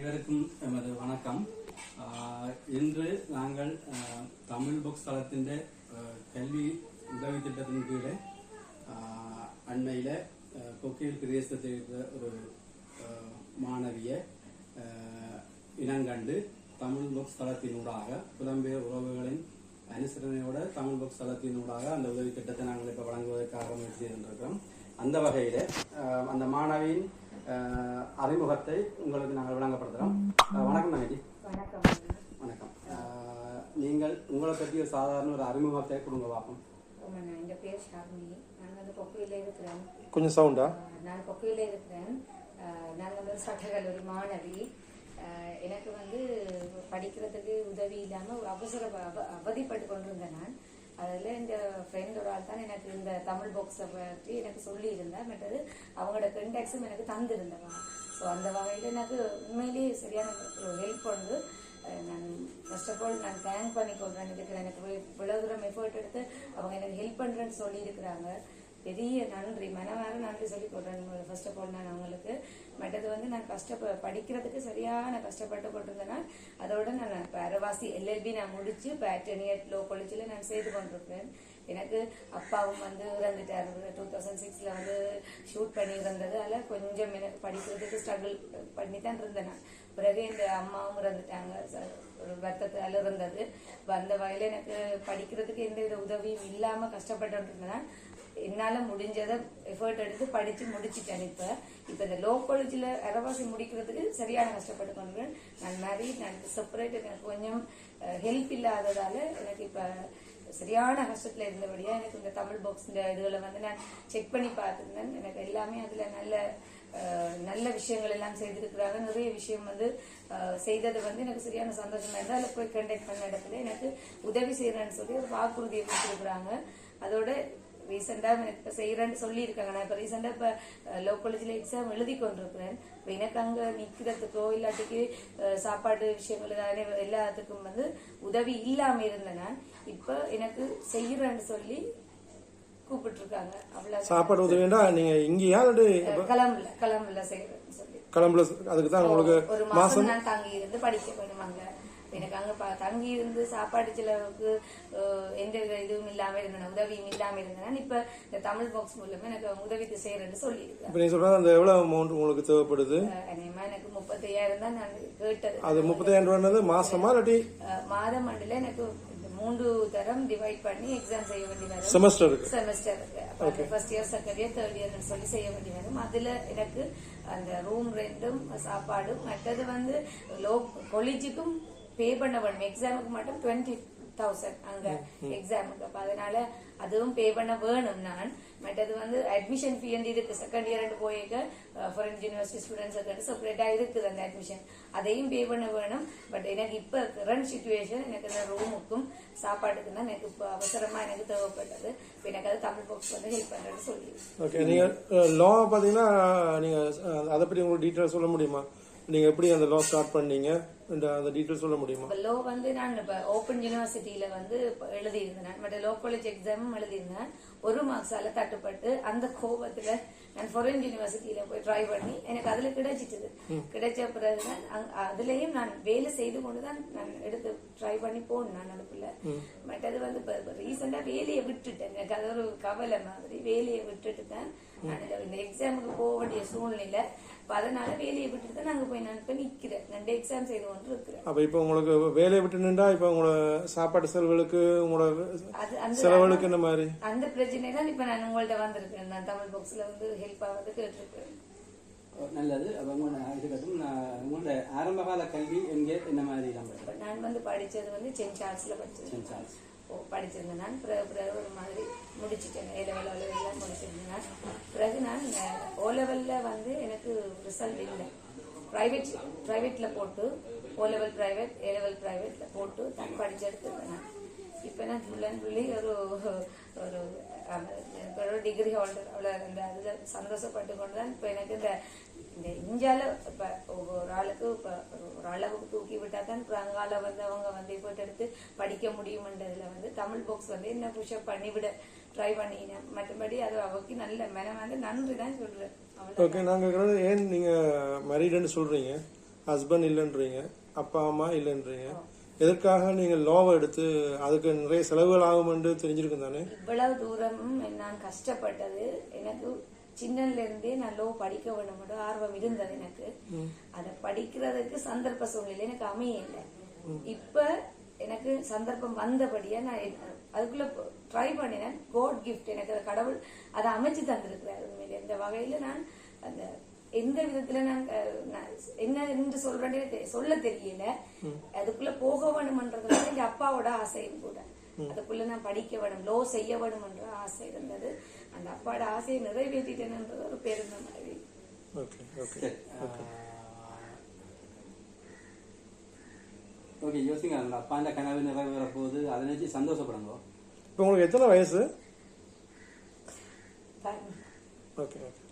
அனைவருக்கும் எமது வணக்கம். இன்று நாங்கள் தமிழ் புக்ஸ் தளத்தின் கல்வி உதவி திட்டத்தின் கீழே அண்மையில் அண்மையில கொக்கியில் பிரதேசத்தில் இருந்த ஒரு மாணவியை இனங்கண்டு தமிழ் புக்ஸ் தளத்தினூடாக புலம்பெயர் உறவுகளின் அனுசரணையோட தமிழ் புக்ஸ் தளத்தினூடாக அந்த உதவி திட்டத்தை நாங்கள் இப்போ வழங்குவதற்காக முயற்சி செய்திருக்கிறோம் அந்த வகையில அந்த மாணவியின் அறிமுகத்தை உங்களுக்கு நாங்கள் விளங்கப்படுத்துகிறோம் ஆஹ், வணக்கம் தங்கச்சி. வணக்கம். வணக்கம். நீங்கள் உங்களை பற்றி ஒரு சாதாரண ஒரு அறிமுகத்தை கொடுங்க பார்ப்போம். என் பேர் ஷார்மினி நான் வந்து கொக்கையில் இருக்கிறேன். கொஞ்சம் சவுண்டா? நான் கொக்கையில் இருக்கிறேன். நான் வந்து சட்டக்கல்லூரி மாணவி. எனக்கு வந்து படிக்கிறதுக்கு உதவி இல்லாமல் ஒரு அவசர அவ- அவதிப்பட்டு கொண்டிருந்தேன் நான். அதில் இந்த ஃப்ரெண்டோட ஆள் தான் எனக்கு இந்த தமிழ் பாக்ஸை பற்றி எனக்கு சொல்லியிருந்தேன் மற்றது அவங்களோட கண்டெக்ஸும் எனக்கு தந்திருந்தவன் ஸோ அந்த வகையில் எனக்கு உண்மையிலேயே சரியான ஹெல்ப் பண்ணு நான் ஃபர்ஸ்ட் ஆஃப் ஆல் நான் தேங்க் பண்ணி கொள்றேன் இதுக்கு எனக்கு இவ்வளோ தூரம் எஃபர்ட் எடுத்து அவங்க எனக்கு ஹெல்ப் பண்ணுறேன்னு சொல்லியிருக்கிறாங்க. பெரிய நன்றி. மனவார நன்றி சொல்லி போடுறேன். ஃபர்ஸ்ட் ஆஃப் ஆல் நான் அவங்களுக்கு. மற்றது வந்து நான் கஷ்டப்ப படிக்கிறதுக்கு சரியான கஷ்டப்பட்டு கொண்டிருந்தேன் அதோட நான் இப்போ எல்எல்பி நான் முடிச்சு இப்போ இயர் லோ காலேஜில் நான் செய்து கொண்டிருக்கிறேன். எனக்கு அப்பாவும் வந்து இறந்துட்டார். டூ தௌசண்ட் சிக்ஸில் வந்து ஷூட் பண்ணி இருந்தது அதில் கொஞ்சம் எனக்கு படிக்கிறதுக்கு ஸ்ட்ரகிள் பண்ணி தான் இருந்தேன். நான் பிறகு இந்த அம்மாவும் இறந்துட்டாங்க. ஒரு வருத்தத்தால் இருந்தது. வந்த அந்த வகையில் எனக்கு படிக்கிறதுக்கு எந்த வித உதவியும் இல்லாமல் கஷ்டப்பட்டு இருந்தேன் என்னால முடிஞ்சதை எஃபர்ட் எடுத்து படிச்சு முடிச்சிட்டேன் இப்ப. இப்ப இந்த லோ காலேஜ்ல அரவாசி முடிக்கிறதுக்கு சரியான கஷ்டப்பட்டு கொண்டிருக்கேன் நான் மேரீட் நான் செப்பரேட் எனக்கு கொஞ்சம் ஹெல்ப் இல்லாததால எனக்கு இப்ப சரியான கஷ்டத்துல இருந்தபடியா எனக்கு இந்த தமிழ் பாக்ஸ் இந்த இதுகளை வந்து நான் செக் பண்ணி பார்த்துருந்தேன். எனக்கு எல்லாமே அதுல நல்ல நல்ல விஷயங்கள் எல்லாம் செய்திருக்கிறாங்க. நிறைய விஷயம் வந்து செய்தது வந்து எனக்கு சரியான சந்தோஷமா இருந்தால் அதில் போய் கண்டக்ட் பண்ண இடத்துல எனக்கு உதவி செய்யறேன்னு சொல்லி ஒரு வாக்குறுதியை கொடுத்துருக்குறாங்க. அதோட ரீசெண்டா இப்போ செய்யறேன்னு சொல்லியிருக்காங்க. நான் இப்போ ரீசெண்டா இப்போ லோ காலேஜில் எக்ஸாம் எழுதி கொண்டிருக்கிறேன். இப்போ எனக்கு அங்க நிக்கிறதுக்கோ இல்லாட்டிக்கு சாப்பாடு விஷயங்கள் எல்லாத்துக்கும் வந்து உதவி இல்லாம இருந்தேன் நான் இப்போ எனக்கு செய்யறேன்னு சொல்லி கூப்பிட்டு இருக்காங்க அவ்வளவு சாப்பாடு உதவிண்டா நீங்க இங்கேயா கிளம்பல கிளம்பல செய்யறேன்னு சொல்லி. கிளம்புல அதுக்கு தான் உங்களுக்கு ஒரு மாசம் நான் தங்கி இருந்து படிக்க வேணுமாங்க எனக்கு அங்க ப- தங்கி இருந்து சாப்பாடு செலவுக்கு எந்த வித இதுவும் இல்லாம இருந்தேன் உதவியும் இல்லாம இருந்தேன். இப்ப இந்த தமிழ் பாக்ஸ் மூலமா எனக்கு அவங்க உதவி செய்யறேன்னு சொல்லியிருக்கேன். இப்போ சொல்றது அந்த எவ்வளவு அமௌண்ட் உங்களுக்கு தேவைப்படுது? அநேகமா எனக்கு முப்பத்தையாயிரம் தான் நான் கேட்டது. அது முப்பத்தாயிரம் ரூபாய் மாசமா இல்லாட்டி? மாதம் ஆண்டுல எனக்கு மூன்று தரம் டிவைட் பண்ணி எக்ஸாம் செய்ய வேண்டி வரும். செமஸ்டருக்கு செமஸ்டருக்கு first year second year third year சொல்லி செய்ய வேண்டி வரும். அதுல எனக்கு அந்த ரூம் ரெண்டும் சாப்பாடும் மற்றது வந்து லோ காலேஜுக்கும் பே பண்ண வேணும். எக்ஸாமுக்கு மட்டும் டுவெண்ட்டி தௌசண்ட் அங்க எக்ஸாமுக்கு அப்ப அதனால அதுவும் பே பண்ண வேணும் நான். மற்றது வந்து அட்மிஷன் ஃபீ வந்து இருக்கு செகண்ட் இயர் போயிருக்க. ஃபாரின் யூனிவர்சிட்டி ஸ்டூடெண்ட்ஸுக்கு செப்பரேட்டா இருக்குது அந்த அட்மிஷன் அதையும் பே பண்ண வேணும். பட் எனக்கு இப்ப கரண்ட் சுச்சுவேஷன் எனக்கு இந்த ரூமுக்கும் சாப்பாட்டுக்கும் தான் எனக்கு இப்போ அவசரமா எனக்கு தேவைப்பட்டது. இப்ப எனக்கு அது தமிழ் பாக்ஸ் வந்து ஹெல்ப் பண்றேன்னு சொல்லி ஓகே நீங்க லா பாத்தீங்கன்னா நீங்க அதை பத்தி உங்களுக்கு டீட்டெயில் சொல்ல முடியுமா? நீங்க எப்படி அந்த லா ஸ்டார்ட் பண்ணீங்க? அந்த டீட்டெயில் சொல்ல முடியுமா? லோ வந்து நான் இப்ப ஓப்பன் யூனிவர்சிட்டியில வந்து எழுதியிருந்தேன். மற்ற லோ காலேஜ் எக்ஸாமும் எழுதியிருந்தேன். ஒரு மார்க்ஸால தட்டுப்பட்டு அந்த கோபத்துல நான் ஃபாரின் யூனிவர்சிட்டியில போய் ட்ரை பண்ணி எனக்கு அதுல கிடைச்சிட்டது. கிடைச்ச பிறகு அதுலயும் நான் வேலை செய்து கொண்டுதான் நான் எடுத்து ட்ரை பண்ணி போனேன் நான் அதுக்குள்ள. மற்றது வந்து இப்ப ரீசெண்டா வேலையை விட்டுட்டேன். எனக்கு அது ஒரு கவலை மாதிரி வேலையை விட்டுட்டு தான் நான் இந்த எக்ஸாமுக்கு போக வேண்டிய சூழ்நிலை இப்ப அதனால வேலையை விட்டுட்டு தான் நாங்க போய் நான் இப்ப நிக்கிறேன். ரெண்டு எக்ஸாம் செய்து கொண்டு இருக்கிறேன். அப்ப இப்போ உங்களுக்கு வேலையை விட்டு நின்றா இப்போ உங்களோட சாப்பாட்டு செலவுகளுக்கு உங்களோட அது அந்த செலவுகளுக்கு என்ன மாதிரி? அந்த பிரச்சனை தான் இப்ப நான் உங்கள்ட்ட வந்திருக்கேன். நான் தமிழ் பாக்ஸ்ல வந்து ஹெல்ப் ஆகிறது கேட்டிருக்கேன். நல்லது. அப்போ உங்களோட இருக்கட்டும் நான் உங்களோட ஆரம்பகால கல்வி எங்கே என்ன மாதிரி நான் வந்து படிச்சது வந்து சென்ட் சார்ல்ஸ்ல படிச்சது. Saint Charles. ஓ படிச்சிருந்தேன். நான் பிறகு பிறகு ஒரு மாதிரி முடிச்சிட்டேன். ஏ லெவல் ஓ முடிச்சிருந்தேன். நான். பிறகு நான் ஓ லெவலில் வந்து எனக்கு ரிசல்ட் இல்லை. ப்ரைவேட் ப்ரைவேட்டில் போட்டு O level private A level ப்ரைவேட்டில் போட்டு தான் படிச்செடுத்துருக்கேன் நான் நான் ஃபுல் அண்ட் ஃபுல்லி ஒரு ஒரு இப்ப ஒரு டிகிரி ஹோல்டர் அவ்வளோ அந்த அதில் சந்தோஷப்பட்டு கொண்டு தான் இப்போ எனக்கு இந்த இந்த இந்தியால இப்ப ஒரு ஆளுக்கு இப்ப ஒரு அளவுக்கு தூக்கி விட்டா தான் அப்புறம் அங்கால வந்து அவங்க வந்து இப்போ எடுத்து படிக்க முடியும்ன்றதுல வந்து தமிழ் புக்ஸ் வந்து என்ன புஷப் பண்ணிவிட ட்ரை பண்ணினேன் மற்றபடி அது அவருக்கு நல்ல மனம் வந்து நன்றி தான் அவ்வளவு ஓகே நாங்க கேக்குறது ஏன் நீங்க மேரீடுன்னு சொல்றீங்க ஹஸ்பண்ட் இல்லைன்றீங்க அப்பா அம்மா இல்லைன்றீங்க எதற்காக நீங்கள் லோவை எடுத்து அதுக்கு நிறைய செலவுகள் ஆகுமென்று தெரிஞ்சிருக்கும் தானே? இவ்வளவு தூரமும் நான் கஷ்டப்பட்டது. எனக்கு சின்னல இருந்தே நான் லோ படிக்க வேணும் ஆர்வம் இருந்தது எனக்கு. அதை படிக்கிறதுக்கு சந்தர்ப்ப சூழ்நிலை எனக்கு அமையல. இப்ப எனக்கு சந்தர்ப்பம் வந்தபடியா நான் அதுக்குள்ள ட்ரை பண்ணினேன். கோட் கிஃப்ட் எனக்கு கடவுள் அதை அமைச்சு தந்திருக்கிறார். உண்மையிலே இந்த வகையில நான் அந்த எந்த விதத்துல நான் என்ன என்று சொல்றேன்னு சொல்ல தெரியல. அதுக்குள்ள போக வேணும்ன்றது எங்க அப்பாவோட ஆசையும் கூட. அதுக்குள்ள நான் படிக்க வேணும் லோ செய்ய வேணும் என்ற ஆசை இருந்தது. அந்த அப்பாவோட ஆசையை நிறைவேற்றிட்டேன்ன்றது ஒரு பெருமை மாதிரி. ஓகே ஓகே சரி. ஓகே. யோசிங்க. அந்த அப்பாண்ட கனவு நிறைவேற போகுது அதை நினைச்சு சந்தோஷப்படுங்க. இப்போ உங்களுக்கு எத்தனை வயசு. ஓகே ஓகே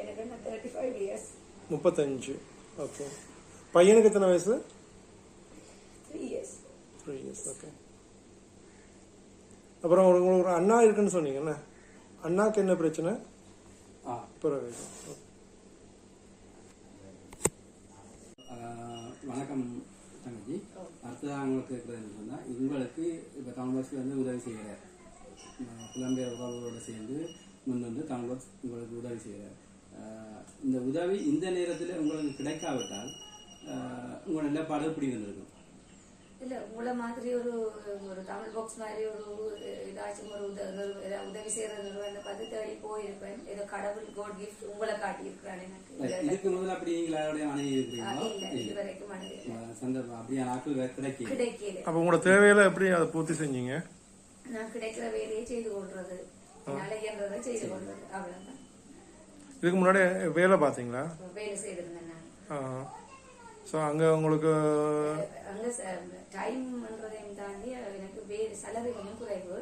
எனக்கு என்ன தேர்ட்டி ஃபைவ் இயர்ஸ் முப்பத்தஞ்சு. ஓகே பையனுக்கு எத்தனை வயசு? த்ரீ இயர்ஸ் ஓகே அப்புறம் உங்களுக்கு ஒரு அண்ணா இருக்குன்னு சொன்னீங்கல்ல. அண்ணாக்கு என்ன பிரச்சனை? ஆ. பிறகு. வணக்கம் தங்கச்சி. அடுத்ததாக உங்களுக்கு இருக்கிறதுன்னு சொன்னால் உங்களுக்கு இப்போ தமிழ் பஸ்க்கு வந்து உதவி செய்கிறார். புலம்பெயர் உறவுகளோடு சேர்ந்து முன் வந்து தமிழ் பஸ் உங்களுக்கு உதவி செய்கிறார். இந்த உதவி இந்த நேரத்தில் உங்களுக்கு கிடைக்காவிட்டால் உங்களோட நிலைப்பாடு எப்படி இருந்திருக்கும் இல்ல உங்களை மாதிரி ஒரு ஒரு தமிழ் பாக்ஸ் மாதிரி ஒரு ஏதாச்சும் ஒரு உதவி செய்யற நிறுவனம் பார்த்து தேடி போயிருப்பேன். ஏதோ கடவுள் கோட் கிஃப்ட் உங்களை காட்டியிருக்கிறான் எனக்கு. இதுக்கு முதல்ல அப்படி நீங்கள் யாரோடைய அணுகி ஆ, இருக்கிறீங்களா இல்ல இதுவரைக்கும் ஆஹ் சந்தர்ப்பம் அப்படியான ஆட்கள் கிடைக்கல. கிடைக்கல. அப்போ உங்களோட தேவையில எப்படி அதை பூர்த்தி செஞ்சீங்க? நான் கிடைக்கிற வேலையை செய்து கொள்றது. என்னால இயன்றதை செய்து கொள்றது அவ்வளவுதான். இதுக்கு முன்னாடி வேலை பார்த்தீங்களா? வேலை செய்திருந்தேன் நான் ஸோ அங்கே உங்களுக்கு அங்க டைம்ன்றதையும் தாண்டி எனக்கு வேறு salary கொஞ்சம் குறைவு.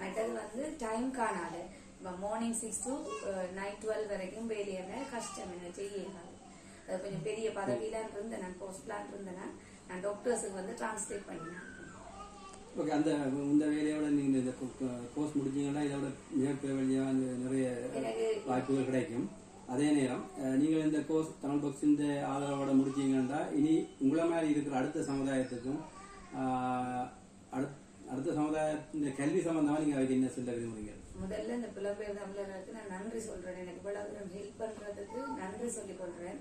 மற்றது வந்து டைம் காணாது. Morning six to night twelve வரைக்கும் வேலையை கஷ்டம் என்ன செய்யலாம் அது கொஞ்சம் பெரிய பதவியில இருந்தேன். நான் போஸ்ட் பிளான் இருந்தேன். நான் டாக்டர்ஸுக்கு வந்து டிரான்ஸ்லேட் பண்ணினேன். ஓகே அந்த இந்த வேலையோட நீங்க இந்த கோர்ஸ் முடிஞ்சீங்கன்னா இதோட மிகப்பெரிய நிறைய வாய்ப்புகள் கிடைக்கும். அதே நேரம் நீங்கள் இந்த கோர்ஸ் தமிழ் பக்ஸ் இந்த ஆதரவோட முடிச்சீங்கன்னா இனி உங்களை மாதிரி இருக்கிற அடுத்த சமுதாயத்துக்கும் ஆஹ், அடுத்- அடுத்த சமுதாயத்தின் கல்வி சம்பந்தமா நீங்க அதுக்கு என்ன சொல்ல விரும்புறீங்க? முதல்ல இந்த புலம்பெயர் தமிழர்களுக்கு நான் நன்றி சொல்றேன். எனக்கு இவ்வளவு ஹெல்ப் பண்றதுக்கு நன்றி சொல்லிக் கொள்றேன்.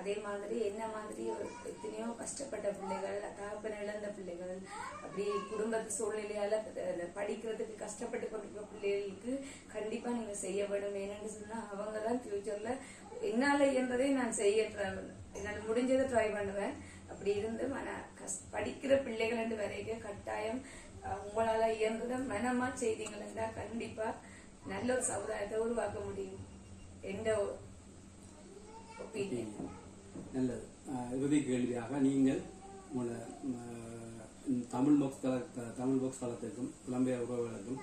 அதே மாதிரி என்ன மாதிரி ஒரு எத்தனையோ கஷ்டப்பட்ட பிள்ளைகள் தகப்பன் இழந்த பிள்ளைகள் அப்படி குடும்பத்து சூழ்நிலையால படிக்கிறதுக்கு கஷ்டப்பட்டு கொண்டிருக்கிற பிள்ளைகளுக்கு கண்டிப்பா நீங்க செய்ய வேண்டும் ஏன்னு சொன்னா அவங்க தான் ஃபியூச்சர்ல என்னால இயன்றதை நான் செய்ய என்னால் முடிஞ்சதை ட்ரை பண்ணுவேன். அப்படி இருந்து மன படிக்கிற பிள்ளைகள் என்று வரைக்கும் கட்டாயம் உங்களால இயன்றதை மனமா செய்தீங்கள் என்றால் கண்டிப்பா நல்ல ஒரு சமுதாயத்தை உருவாக்க முடியும். எந்த ஒப்பீனியன்? நல்லது. இறுதி கேள்வியாக நீங்கள் உங்களோட தமிழ் பாக்ஸ் தள தமிழ் பாக்ஸ் தளத்திற்கும் புலம்பெயர் உறவுகளுக்கும்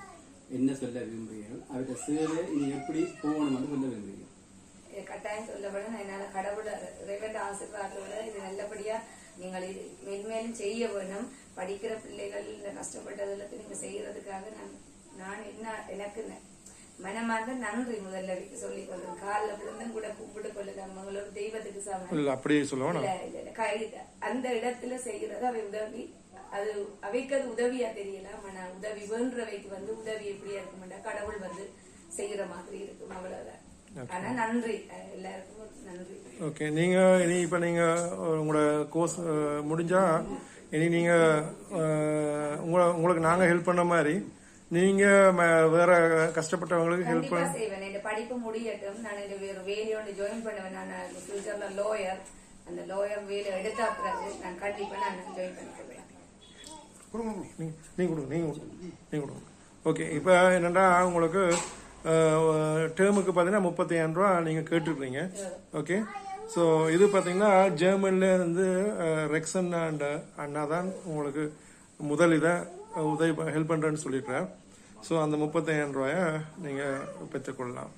என்ன சொல்ல விரும்புகிறீர்கள்? அவற்றை சேவை நீங்கள் எப்படி போகணும் என்று சொல்ல விரும்புகிறீர்கள்? கட்டாயம் சொல்லப்படும் என்னால கடவுள இறைவன் ஆசீர்வாதத்தோட இது நல்லபடியா நீங்கள் இது மென்மேலும் செய்ய வேணும். படிக்கிற பிள்ளைகள் இந்த கஷ்டப்பட்டது நீங்க செய்யறதுக்காக நான் நான் என்ன எனக்கு மனமார்ந்த நன்றி முதல்ல சொல்லிக் கொள்றேன் காலில் விழுந்தும் கூட கும்பிட்டு கொள்ளுங்க. அவங்களோட தெய்வத்துக்கு சமம் இல்லை அப்படி சொல்லுவோம். இல்ல, இல்ல, இல்ல. கை- அந்த இடத்துல செய்யறது அவை உதவி. அது அவைக்கு அது உதவியா தெரியல. ஆனா உதவி வேண்டவைக்கு வந்து உதவி எப்படியா இருக்கும்டா? கடவுள் வந்து செய்யற மாதிரி இருக்கும் அவ்வளவுதான். ஆனா நன்றி. எல்லாருக்கும் நன்றி. ஓகே நீங்கள் இனி இப்போ நீங்கள் உங்களோட கோர்ஸ் முடிஞ்சா இனி உங்களை உங்களுக்கு நாங்கள் ஹெல்ப் பண்ண மாதிரி நீங்கள் வேற கஷ்டப்பட்டவங்களுக்கு ஹெல்ப் கண்டிப்பா செய்வேன். இந்த படிப்பு முடியட்டும். நான் இந்த வேற வேலையோட ஜாயின் பண்ணுவேன். நான் ஃபியூச்சர்ல லோயர் அந்த லோயர் வேலை எடுத்தா பிறகு நான் கண்டிப்பா நான் ஜாயின் பண்ணிக்குவேன் கொடுங்க நீங்கள் நீங்கள் கொடுங்க நீங்கள் கொடுங்க நீங்கள் கொடுங்க ஓகே இப்போ என்னென்னா உங்களுக்கு டேர்முக்கு பார்த்தீங்கன்னா முப்பத்தி ஐயாயிரம் ரூபா நீங்கள் கேட்டுருக்கீங்க. ஓகே ஸோ இது பார்த்தீங்கன்னா ஜெர்மன்ல இருந்து ரெக்ஸன் அண்ட் அண்ணா தான் உங்களுக்கு முதல் இதை உதவி ஹெல்ப் பண்ணுறேன்னு சொல்லியிருக்கிறேன் ஸோ அந்த முப்பத்தையாயிரம் ரூபாயை நீங்கள் பெற்றுக்கொள்ளலாம்.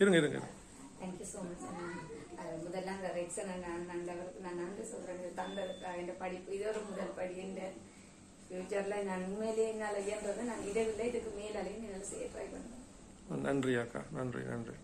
இருங்க இருங்க தேங்க்யூ ஸோ மச் முதல்ல அந்த ரெக்ஸன் நான் அவருக்கு நான் நன்றி இது தந்ததுக்காக இந்த படிப்பு இது ஒரு முதல் படி. ஃபியூச்சர்ல நான் உண்மையிலேயே என்னால் இயன்றதை நான் இடவில்லை. இதுக்கு மேலாலையும் என்னால் செய்ய ட்ரை பண்ணுவேன். நன்றி அக்கா. நன்றி நன்றி.